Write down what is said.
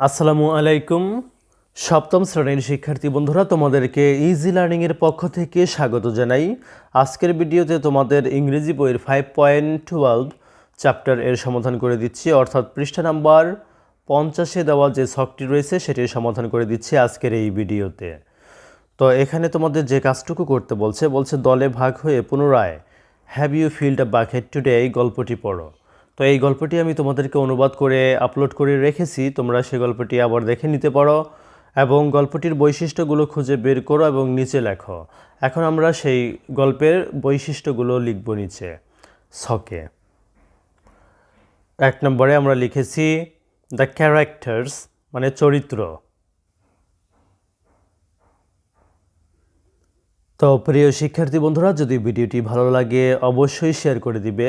আসসালামু আলাইকুম। সপ্তম শ্রেণির শিক্ষার্থী বন্ধুরা, তোমাদেরকে ইজি লার্নিংয়ের পক্ষ থেকে স্বাগত জানাই। আজকের ভিডিওতে তোমাদের ইংরেজি বইয়ের ফাইভ পয়েন্ট টুয়েলভ চ্যাপ্টার এর সমাধান করে দিচ্ছি, অর্থাৎ পৃষ্ঠা নাম্বার পঞ্চাশে দেওয়া যে ছকটি রয়েছে সেটির সমাধান করে দিচ্ছি আজকের এই ভিডিওতে। তো এখানে তোমাদের যে কাজটুকু করতে বলছে বলছে দলে ভাগ হয়ে পুনরায় have you filled a bucket today এই গল্পটি পড়ো। তো এই গল্পটি আমি তোমাদেরকে অনুবাদ করে আপলোড করে রেখেছি। তোমরা সেই গল্পটি আবার দেখে নিতে পারো এবং গল্পটির বৈশিষ্ট্যগুলো খুঁজে বের করো এবং নিচে লেখো। এখন আমরা সেই গল্পের বৈশিষ্ট্যগুলো লিখব নিচে। ছকে। এক নম্বরে আমরা লিখেছি দ্য ক্যারেক্টার্স মানে চরিত্র। তো প্রিয় শিক্ষার্থী বন্ধুরা, যদি ভিডিওটি ভালো লাগে, অবশ্যই শেয়ার করে দিবে।